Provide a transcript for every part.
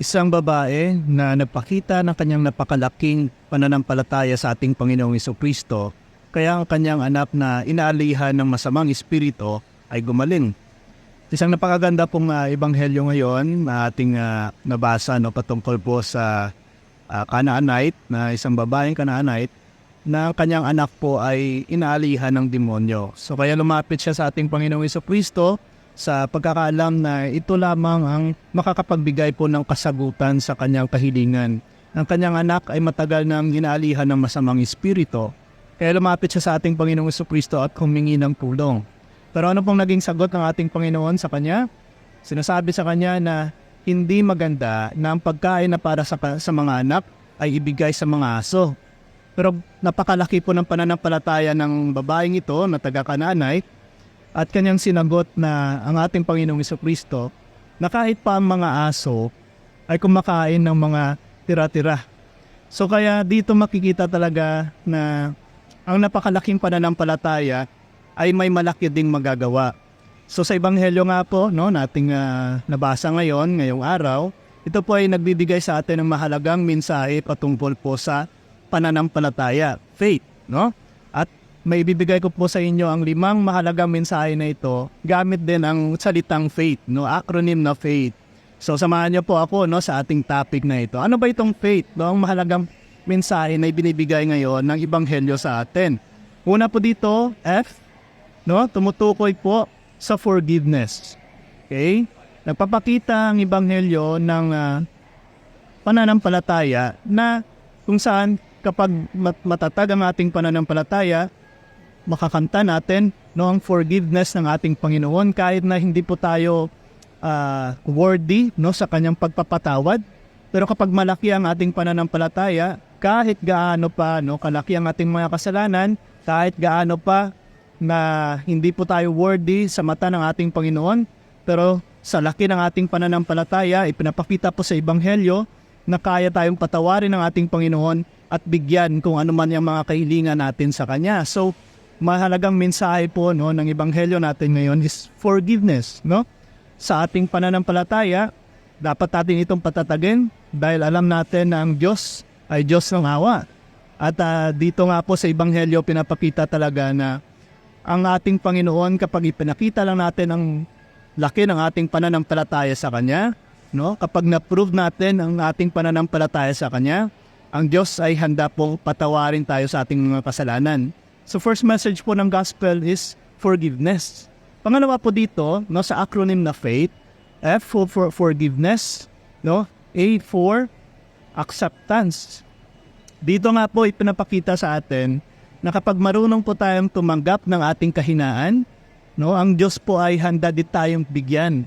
Isang babae na nagpakita ng kanyang napakalaking pananampalataya sa ating Panginoong Kristo, kaya ang kanyang anak na inaalihan ng masamang espiritu ay gumaling. Isang napakaganda pong ah, ebanghelyo ngayon na ating ah, nabasa no, patungkol po sa uh, Canaanite, na isang babaeng Canaanite, na ang kanyang anak po ay inaalihan ng demonyo. So kaya lumapit siya sa ating Panginoong Kristo sa pagkakaalam na ito lamang ang makakapagbigay po ng kasagutan sa kanyang kahilingan. Ang kanyang anak ay matagal nang inaalihan ng masamang espiritu. Kaya lumapit siya sa ating Panginoong Kristo at humingi ng tulong. Pero ano pong naging sagot ng ating Panginoon sa kanya? Sinasabi sa kanya na hindi maganda na ang pagkain na para sa, sa mga anak ay ibigay sa mga aso. Pero napakalaki po ng pananampalataya ng babaeng ito na taga-Kananay at kanyang sinagot na ang ating Panginoong Kristo na kahit pa ang mga aso ay kumakain ng mga tira-tira. So kaya dito makikita talaga na ang napakalaking pananampalataya ay may malaki ding magagawa. So sa ebanghelyo nga po no nating ah, nabasa ngayon ngayong araw, ito po ay nagbibigay sa atin ng mahalagang mensahe patungkol po sa pananampalataya, faith, no? May ibibigay ko po sa inyo ang limang mahalagang mensahe na ito gamit din ang salitang faith, no? Acronym na faith. So samahan niyo po ako no sa ating topic na ito. Ano ba itong faith? No? Ang mahalagang mensahe na ibinibigay ngayon ng ebanghelyo sa atin. Una po dito, F, no? Tumutukoy po sa forgiveness. Okay? Nagpapakita ang ebanghelyo ng ah, pananampalataya na kung saan kapag mat- matatag ang ating pananampalataya, makakanta natin no ang forgiveness ng ating Panginoon kahit na hindi po tayo ah, worthy no sa kanyang pagpapatawad. Pero kapag malaki ang ating pananampalataya, kahit gaano pa no kalaki ang ating mga kasalanan, kahit gaano pa na hindi po tayo worthy sa mata ng ating Panginoon, pero sa laki ng ating pananampalataya, ipinapakita po sa Ebanghelyo na kaya tayong patawarin ng ating Panginoon at bigyan kung ano man yung mga kahilingan natin sa Kanya. So, mahalagang mensahe po no, ng Ebanghelyo natin ngayon is forgiveness. No? Sa ating pananampalataya, dapat natin itong patatagin dahil alam natin na ang Diyos ay Diyos ng awa. At ah, dito nga po sa Ebanghelyo, pinapakita talaga na ang ating Panginoon kapag ipinakita lang natin ang laki ng ating pananampalataya sa Kanya, no? kapag na-prove natin ang ating pananampalataya sa Kanya, ang Diyos ay handa pong patawarin tayo sa ating mga kasalanan. So first message po ng gospel is forgiveness. Pangalawa po dito, no, sa acronym na faith, F for, for forgiveness, no? A for acceptance. Dito nga po ipinapakita sa atin na kapag marunong po tayong tumanggap ng ating kahinaan, no, ang Diyos po ay handa din tayong bigyan.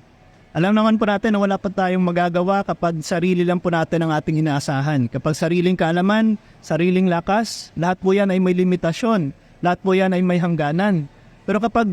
Alam naman po natin na wala pa tayong magagawa kapag sarili lang po natin ang ating inaasahan. Kapag sariling kaalaman, sariling lakas, lahat po yan ay may limitasyon. Lahat po yan ay may hangganan. Pero kapag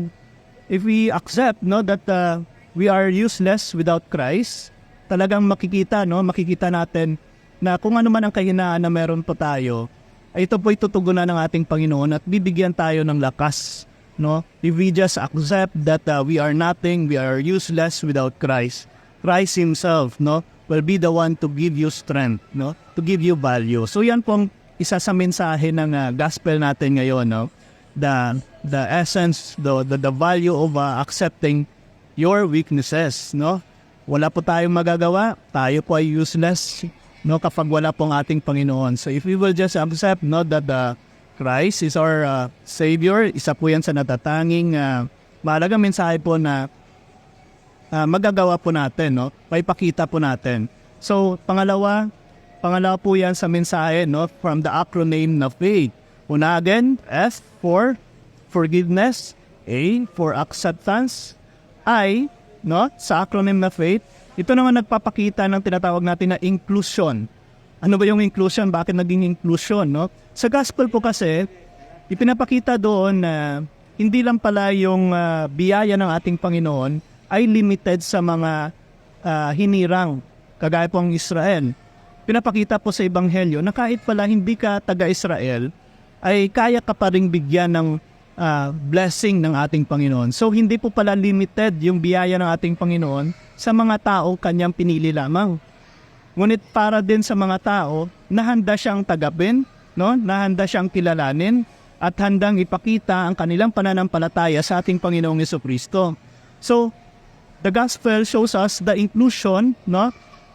if we accept no that uh, we are useless without Christ, talagang makikita no, makikita natin na kung ano man ang kahinaan na meron po tayo, ay ito po itutugunan ng ating Panginoon at bibigyan tayo ng lakas. No? If we just accept that uh, we are nothing, we are useless without Christ, Christ Himself no, will be the one to give you strength, no? to give you value. So yan pong isa sa mensahe ng uh, gospel natin ngayon. No? The, the essence, the, the, the value of uh, accepting your weaknesses. No? Wala po tayong magagawa, tayo po ay useless no kapag wala pong ating Panginoon. So if we will just accept no that the Christ is our uh, savior, isa po 'yan sa natatanging uh, mahalagang mensahe po na uh, magagawa po natin no. May po natin. So pangalawa, pangalawa po 'yan sa mensahe no from the acronym na faith. Una again, S for forgiveness, A for acceptance, I no sa acronym na faith ito naman nagpapakita ng tinatawag natin na inclusion. Ano ba yung inclusion? Bakit naging inclusion? No? Sa gospel po kasi, ipinapakita doon na hindi lang pala yung ah, biyaya ng ating Panginoon ay limited sa mga ah, hinirang, kagaya po ang Israel. Pinapakita po sa Ebanghelyo na kahit pala hindi ka taga-Israel, ay kaya ka pa rin bigyan ng ah, blessing ng ating Panginoon. So hindi po pala limited yung biyaya ng ating Panginoon sa mga tao kanyang pinili lamang. ngunit para din sa mga tao na handa siyang tagapin, no? na handa siyang kilalanin, at handang ipakita ang kanilang pananampalataya sa ating Panginoong Yeso Kristo. So, the gospel shows us the inclusion, no?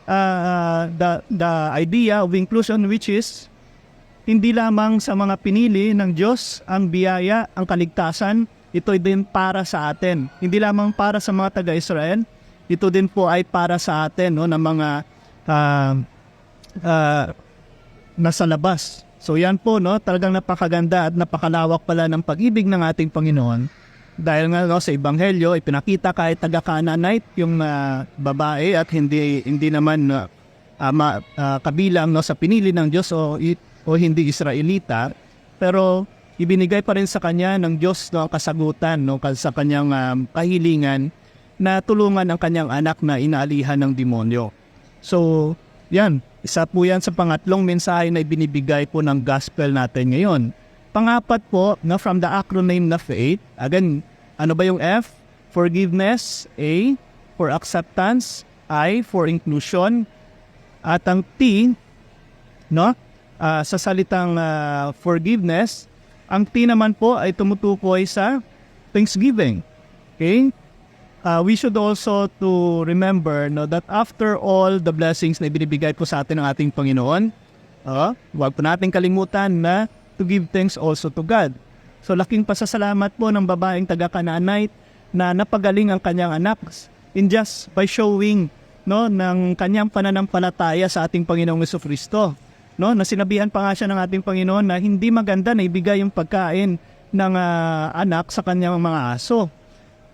Uh, the, the idea of inclusion which is hindi lamang sa mga pinili ng Diyos ang biyaya, ang kaligtasan, ito din para sa atin. Hindi lamang para sa mga taga-Israel, ito din po ay para sa atin no, ng mga uh, uh, nasa labas. So yan po, no, talagang napakaganda at napakalawak pala ng pag-ibig ng ating Panginoon. Dahil nga no, sa Ebanghelyo, ipinakita kahit taga-Canaanite yung uh, babae at hindi hindi naman uh, ama, uh, kabilang no, sa pinili ng Diyos o, o hindi Israelita. Pero ibinigay pa rin sa kanya ng Diyos no, ang kasagutan no, sa kanyang um, kahilingan na tulungan ang kanyang anak na inaalihan ng demonyo. So, yan, isa po yan sa pangatlong mensahe na ibinibigay po ng gospel natin ngayon. Pangapat po, na from the acronym na faith, again, ano ba yung F? Forgiveness, A, for acceptance, I, for inclusion, at ang T, no, ah, sa salitang ah, forgiveness, ang T naman po ay tumutukoy sa thanksgiving. Okay? uh, we should also to remember no, that after all the blessings na ibinibigay po sa atin ng ating Panginoon, uh, huwag po natin kalimutan na to give thanks also to God. So laking pasasalamat po ng babaeng taga-Canaanite na napagaling ang kanyang anak in just by showing no ng kanyang pananampalataya sa ating Panginoong Kristo. No, na sinabihan pa nga siya ng ating Panginoon na hindi maganda na ibigay yung pagkain ng ah, anak sa kanyang mga aso.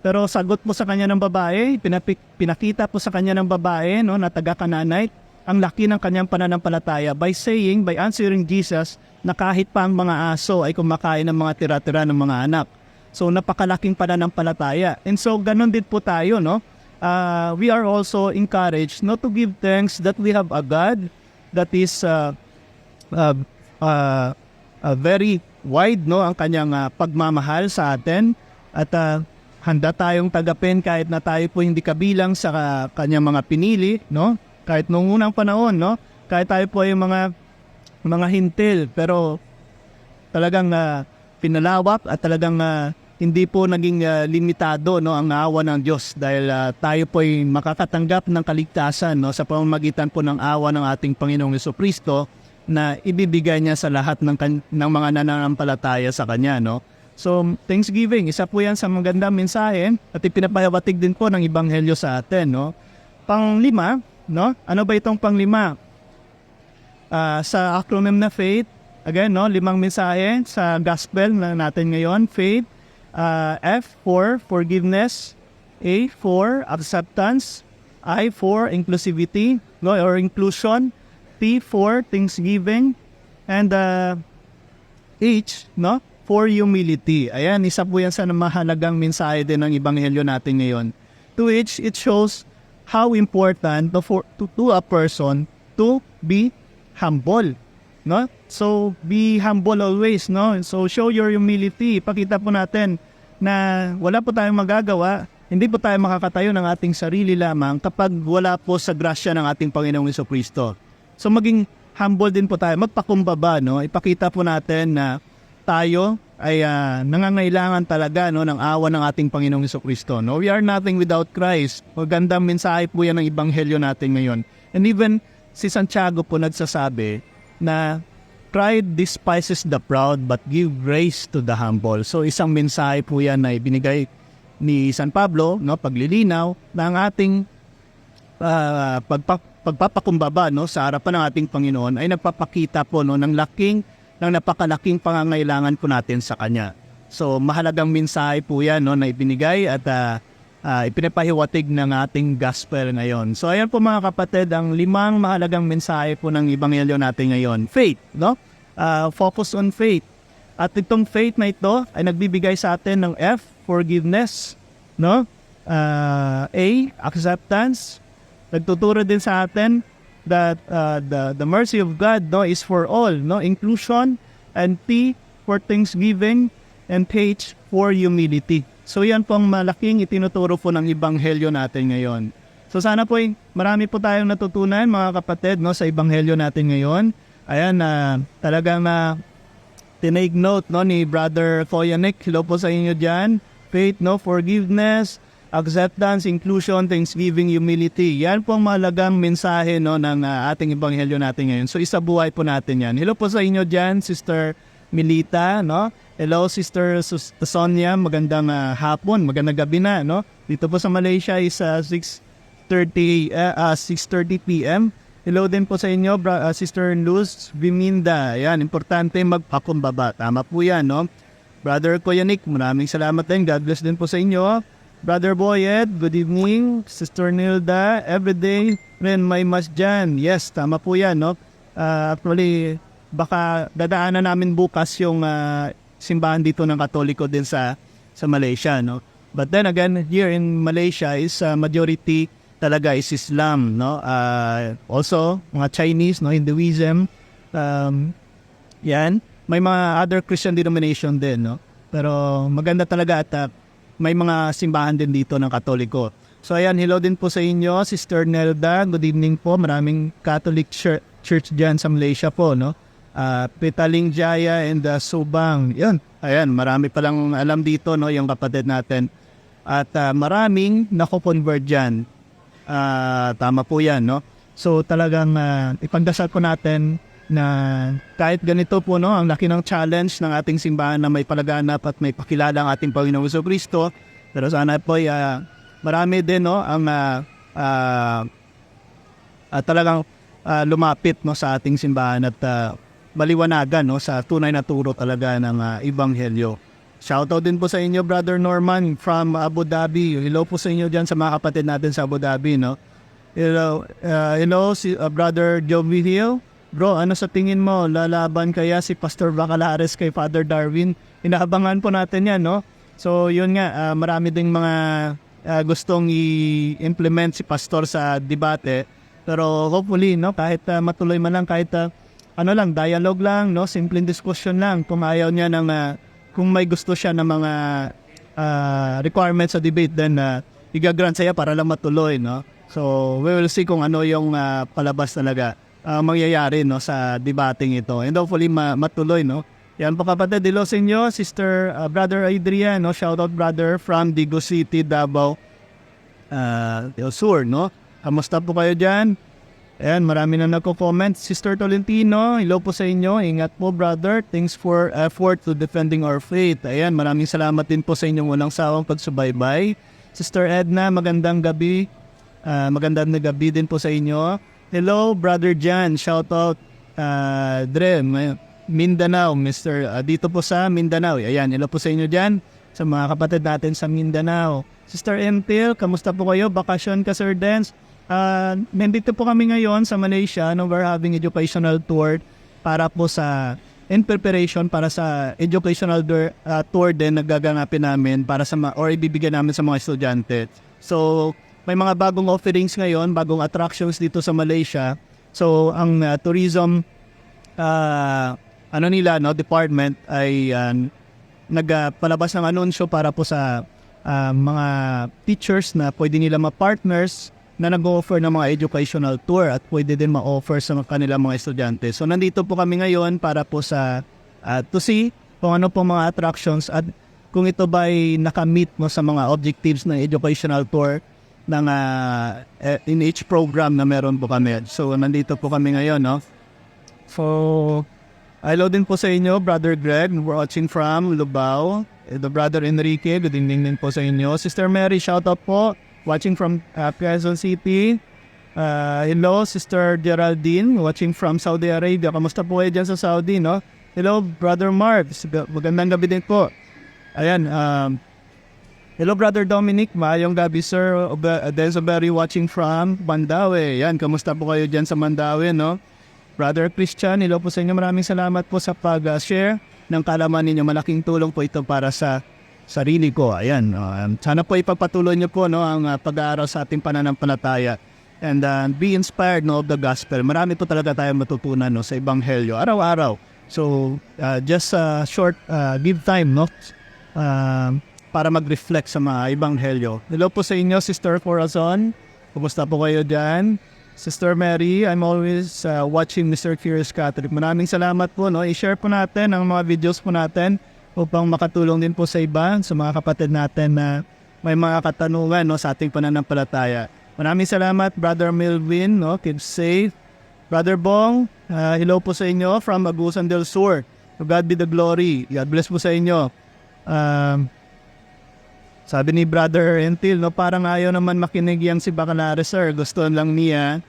Pero sagot po sa kanya ng babae, pinapik, pinakita po sa kanya ng babae no, na taga Canaanite, ang laki ng kanyang pananampalataya by saying, by answering Jesus, na kahit pa ang mga aso ay kumakain ng mga tira-tira ng mga anak. So napakalaking pananampalataya. And so ganun din po tayo, no? Uh, we are also encouraged not to give thanks that we have a God that is uh, uh, uh, uh, very wide, no? Ang kanyang uh, pagmamahal sa atin at uh, handa tayong tagapin kahit na tayo po hindi kabilang sa kanyang mga pinili, no? Kahit noong unang panahon, no? Kahit tayo po ay mga mga hintil, pero talagang uh, pinalawak at talagang uh, hindi po naging uh, limitado no ang awa ng Diyos dahil uh, tayo po ay makakatanggap ng kaligtasan no sa pamamagitan po ng awa ng ating Panginoong Kristo na ibibigay niya sa lahat ng, ng mga nananampalataya sa Kanya no. So, Thanksgiving, isa po yan sa magandang mensahe at ipinapahawatig din po ng Ibanghelyo sa atin, no? Panglima, no? Ano ba itong panglima? Uh, sa acronym na faith, again, no? Limang mensahe sa gospel na natin ngayon. Faith, uh, F for forgiveness, A for acceptance, I for inclusivity, no? Or inclusion, T for thanksgiving, and uh, H, no? for humility. Ayan, isa po yan sa mahalagang mensahe din ng Ebanghelyo natin ngayon. To which it shows how important to, for, to, to a person to be humble. No? So, be humble always. No? So, show your humility. Pakita po natin na wala po tayong magagawa, hindi po tayo makakatayo ng ating sarili lamang kapag wala po sa grasya ng ating Panginoong Kristo. So, maging humble din po tayo. Magpakumbaba, no? Ipakita po natin na tayo ay uh, nangangailangan talaga no ng awa ng ating Panginoong Kristo. No, we are nothing without Christ. Magandang mensahe po 'yan ng ebanghelyo natin ngayon. And even si Santiago po nagsasabi na pride despises the proud but give grace to the humble. So isang mensahe po 'yan na ibinigay ni San Pablo, no, paglilinaw ng ating uh, pagpa, pagpapakumbaba no sa harapan ng ating Panginoon ay nagpapakita po no ng laking ng napakalaking pangangailangan po natin sa Kanya. So mahalagang mensahe po yan no, na ibinigay at uh, uh, ipinapahiwatig ng ating gospel ngayon. So ayan po mga kapatid, ang limang mahalagang mensahe po ng Ebanghelyo natin ngayon. Faith, no? Uh, focus on faith. At itong faith na ito ay nagbibigay sa atin ng F, forgiveness, no? Uh, A, acceptance. Nagtuturo din sa atin that uh, the the mercy of God no is for all no inclusion and T for thanksgiving and H for humility. So yan pong malaking itinuturo po ng ebanghelyo natin ngayon. So sana po eh, marami po tayong natutunan mga kapatid no sa ebanghelyo natin ngayon. Ayan na talagang na tinake note no ni Brother Koyanik. Hello po sa inyo diyan. Faith, no forgiveness, acceptance, inclusion, thanksgiving, humility. Yan po ang mahalagang mensahe no ng ah, ating ebanghelyo natin ngayon. So isabuhay po natin yan. Hello po sa inyo diyan, Sister Milita, no? Hello Sister Sonia, magandang ah, hapon, magandang gabi na, no? Dito po sa Malaysia is ah, 6:30 uh, 6:30 PM. Hello din po sa inyo, bra- ah, Sister Luz Viminda. Yan, importante magpakumbaba. Tama po yan, no? Brother Koyanik, maraming salamat din. God bless din po sa inyo. Brother Boyed, good evening. Sister Nilda, everyday rin may mas dyan. Yes, tama po yan, no? Ah, actually, baka dadaanan namin bukas yung ah, simbahan dito ng Katoliko din sa sa Malaysia, no? But then again, here in Malaysia is ah, majority talaga is Islam, no? Ah, also, mga Chinese, no? Hinduism, um, yan. May mga other Christian denomination din, no? Pero maganda talaga at ah, may mga simbahan din dito ng Katoliko. So ayan, hello din po sa inyo, Sister Nelda. Good evening po. Maraming Catholic church, church dyan sa Malaysia po, no? Ah, Petaling Jaya and uh, Subang. Yun. Ayan, marami palang alam dito, no? Yung kapatid natin. At ah, maraming nako-convert dyan. Ah, tama po yan, no? So talagang ah, ipagdasal po natin na kahit ganito po no, ang laki ng challenge ng ating simbahan na may palaganap at may pakilala ang ating Panginoong Hesus Kristo. Pero sana po ay ah, marami din no ang ah, ah, ah, talagang ah, lumapit no sa ating simbahan at ah, maliwanagan no sa tunay na turo talaga ng ah, ebanghelyo. Shoutout din po sa inyo Brother Norman from Abu Dhabi. Hello po sa inyo diyan sa mga kapatid natin sa Abu Dhabi no. Hello, ah, hello si ah, Brother Joe Vigil. Bro, ano sa tingin mo? Lalaban kaya si Pastor Bacalares kay Father Darwin? Inaabangan po natin yan, no? So, yun nga, ah, marami ding mga ah, gustong i-implement si Pastor sa debate. Pero hopefully, no, kahit ah, matuloy man lang, kahit ah, ano lang, dialogue lang, no, simpleng discussion lang. Kung ayaw niya ng, ah, kung may gusto siya ng mga ah, requirements sa debate, then uh, igagrant sa'yo para lang matuloy, no? So, we will see kung ano yung ah, palabas talaga ah, mangyayari no sa debating ito. And hopefully ma- matuloy no. Yan po kapatid, dilo sa inyo, Sister ah, Brother Adrian, no? Shout out brother from Digo City, Davao uh, Del Sur, no? Kamusta po kayo dyan? Ayan, marami na nagko-comment. Sister Tolentino, hello po sa inyo. Ingat po, brother. Thanks for effort to defending our faith. Ayan, maraming salamat din po sa inyong walang sawang pagsubaybay. Sister Edna, magandang gabi. Ah, magandang gabi din po sa inyo. Hello, Brother Jan. Shout out uh, Dre, Mindanao, Mr. ah, dito po sa Mindanao. Ayan, hello po sa inyo dyan. Sa mga kapatid natin sa Mindanao. Sister Empil, kamusta po kayo? Bakasyon ka, Sir Dance? Ah, nandito po kami ngayon sa Malaysia. No, we're having educational tour para po sa in preparation para sa educational tour, ah, tour din na gaganapin namin para sa or ibibigay namin sa mga estudyante. So, may mga bagong offerings ngayon, bagong attractions dito sa Malaysia. So, ang ah, tourism ah, ano nila, no, department ay ah, nagpalabas ng anunsyo para po sa ah, mga teachers na pwede nila ma-partners na nag-offer ng mga educational tour at pwede din ma-offer sa kanilang mga estudyante. So nandito po kami ngayon para po sa ah, to see kung ano po mga attractions at kung ito ba ay nakamit mo sa mga objectives ng educational tour ng eh, in each program na meron po kami. So nandito po kami ngayon, no? So, hello din po sa inyo, Brother Greg, watching from Lubao. Eh, The Brother Enrique, good evening din po sa inyo. Sister Mary, shout out po, watching from uh, Quezon City. Uh, hello, Sister Geraldine, watching from Saudi Arabia. Kamusta po kayo dyan sa Saudi, no? Hello, Brother Mark. Magandang gabi din po. Ayan, um, Hello, Brother Dominic. Maayong gabi, Sir. Obe- Denzoberry watching from Mandawi. Yan, kamusta po kayo dyan sa Mandawi, no? Brother Christian, hello po sa inyo. Maraming salamat po sa pag-share ng kalaman ninyo. Malaking tulong po ito para sa sarili ko. Ayan, um, sana po ipagpatuloy niyo po no, ang uh, pag-aaral sa ating pananampalataya. And uh, be inspired no, of the gospel. Marami po talaga tayong matutunan no, sa Ebanghelyo, araw-araw. So, uh, just uh, short, uh, give time, no? Uh, para mag-reflect sa mga Ebanghelyo. Hello po sa inyo, Sister Corazon. Kumusta po kayo dyan? Sister Mary, I'm always uh, watching Mr. Curious Catholic. Maraming salamat po. No? I-share po natin ang mga videos po natin upang makatulong din po sa iba, sa mga kapatid natin na may mga katanungan no, sa ating pananampalataya. Maraming salamat, Brother Melvin. No? Keep safe. Brother Bong, uh, hello po sa inyo from Agusan del Sur. God be the glory. God bless po sa inyo. Um, sabi ni Brother Entil, no, parang ayaw naman makinig yang si Bacalares, sir. Gusto lang niya,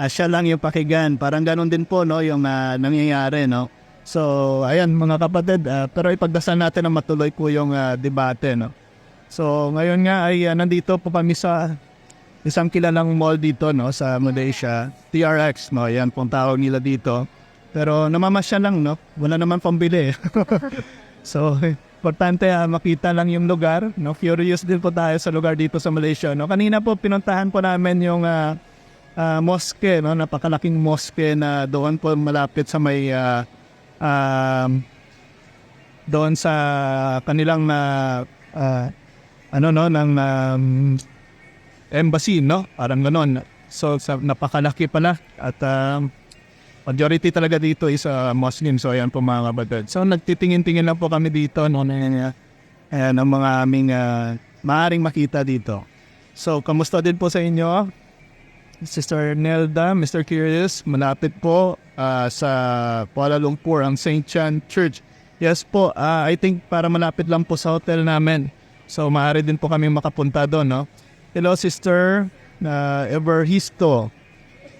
ah, siya lang yung pakigan. Parang ganun din po, no, yung ah, nangyayari, no. So, ayan mga kapatid, ah, pero ipagdasal natin na matuloy po yung ah, debate, no. So, ngayon nga ay ah, nandito po kami sa isang kilalang mall dito, no, sa Malaysia, TRX, no, yan pong tawag nila dito. Pero namamasya lang, no, wala naman pambili. so, importante ah, makita lang yung lugar, no, curious din po tayo sa lugar dito sa Malaysia, no. Kanina po pinuntahan po namin yung ah, ah, mosque, no, napakalaking mosque na doon po malapit sa may ah, um, doon sa kanilang na ah, ano no? Ng um, embassy no? Parang ganon so sa, napakalaki pala at um, majority talaga dito is uh, Muslim so ayan po mga kapatid so nagtitingin-tingin lang po kami dito no na ayan ang mga aming uh, maaring makita dito so kamusta din po sa inyo Sister Nelda, Mr. Curious, malapit po ah, sa Kuala Lumpur ang St. John Church. Yes po, ah, I think para malapit lang po sa hotel namin. So maaari din po kami makapunta doon, no? Hello Sister na Everhisto.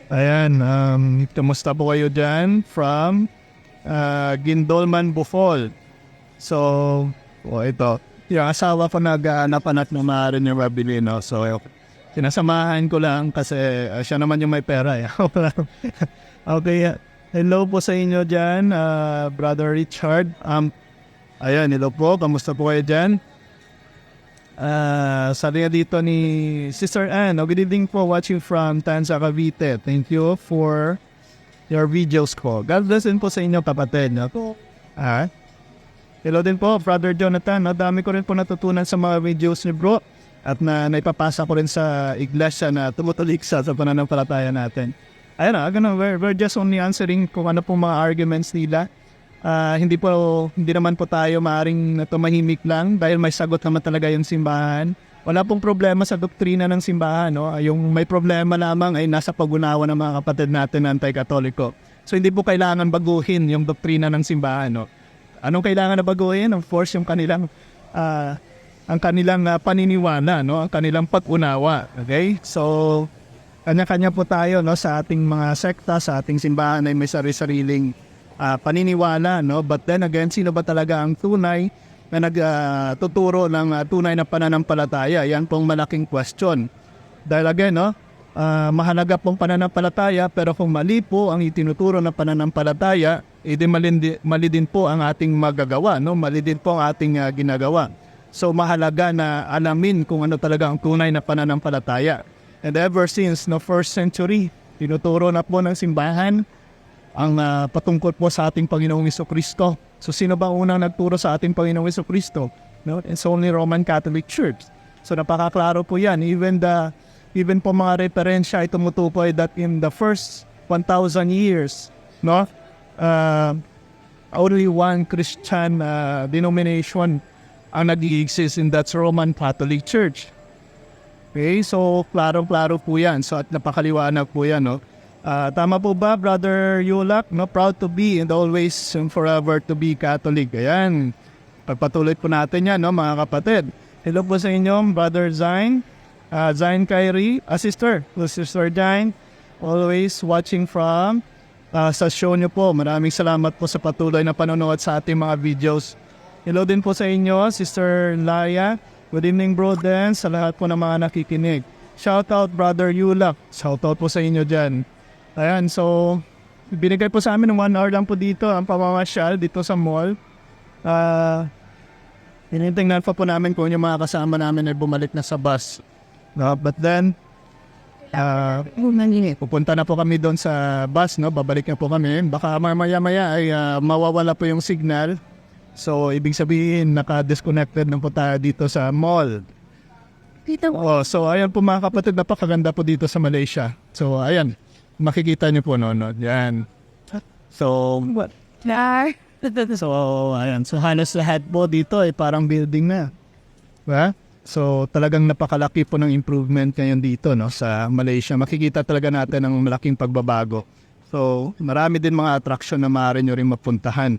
Ayan, um, kamusta po kayo dyan? From ah, Gindolman, Bohol. So, oh, ito. Yung asawa ko nag-aanapan at na maaari ni Rabili, no? So, Sinasamahan ko lang kasi uh, siya naman yung may pera. Eh. okay. uh, Hello po sa inyo dyan, uh, Brother Richard. Um, ayan, hello po. Kamusta po kayo dyan? Uh, sabi nga dito ni Sister Ann, oh, good evening po watching from Tanza, Cavite. Thank you for your videos ko. God bless din po sa inyo kapatid. No? Ah, hello din po, Brother Jonathan. No? Dami ko rin po natutunan sa mga videos ni bro at na naipapasa ko rin sa iglesia na tumutuliksa sa pananampalataya natin. Ayun na, ganun, we're, we're just only answering kung ano pong mga arguments nila. Ah, hindi po, hindi naman po tayo maaring tumahimik lang dahil may sagot naman talaga yung simbahan. Wala pong problema sa doktrina ng simbahan. No? Yung may problema lamang ay nasa pag-unawa ng mga kapatid natin na anti-katoliko. So hindi po kailangan baguhin yung doktrina ng simbahan. No? Anong kailangan na baguhin? Of course, yung kanilang ah, ang kanilang ah, paniniwala, no? Ang kanilang pag-unawa. Okay? So, kanya-kanya po tayo no sa ating mga sekta, sa ating simbahan ay may sari-sariling ah, paniniwala, no? But then again, sino ba talaga ang tunay na nagtuturo ng ah, tunay na pananampalataya? Yan pong malaking question. Dahil again, no? ah, mahalaga pong pananampalataya pero kung mali po ang itinuturo ng pananampalataya, edi mali, di- mali din po ang ating magagawa, no? Mali din po ang ating ah, ginagawa. So mahalaga na alamin kung ano talaga ang tunay na pananampalataya. And ever since no first century, tinuturo na po ng simbahan ang ah, patungkol po sa ating Panginoong Iso Kristo. So sino ba ang unang nagturo sa ating Panginoong Iso Kristo? No? It's only Roman Catholic Church. So napakaklaro po yan. Even the even po mga referensya ay tumutukoy that in the first 1,000 years, no? Uh, only one Christian uh, denomination ang nag-exist in that's Roman Catholic Church. Okay, so klaro-klaro po yan. So at napakaliwanag po yan, no? Ah, tama po ba, Brother Yulak? No, proud to be and always and forever to be Catholic. Ayan. Pagpatuloy po natin yan, no, mga kapatid. Hello po sa inyo, Brother Zain. Uh, Zain Kyrie, a sister. Sister Zain, always watching from ah, sa show niyo po. Maraming salamat po sa patuloy na panonood sa ating mga videos. Hello din po sa inyo, Sister Laya. Good evening, bro Dan, sa lahat po ng mga nakikinig. Shout out, Brother Yulak. Shout out po sa inyo dyan. Ayan, so, binigay po sa amin ng one hour lang po dito ang pamamasyal dito sa mall. Ah, tinitingnan pa po namin kung yung mga kasama namin ay bumalik na sa bus. No, but then, ah, pupunta na po kami doon sa bus, no? Babalik na po kami. Baka mamaya-maya ay ah, mawawala po yung signal. So, ibig sabihin, naka-disconnected na po tayo dito sa mall. Dito. Oh, so ayan po mga kapatid, napakaganda po dito sa Malaysia. So ayan, makikita niyo po no, no. Yan. So, what? Nar. So, ayan. So, halos lahat po dito ay parang building na. Diba? So, talagang napakalaki po ng improvement ngayon dito no, sa Malaysia. Makikita talaga natin ang malaking pagbabago. So, marami din mga attraction na maaari nyo rin mapuntahan.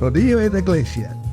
matuto. Rodeo et Iglesia.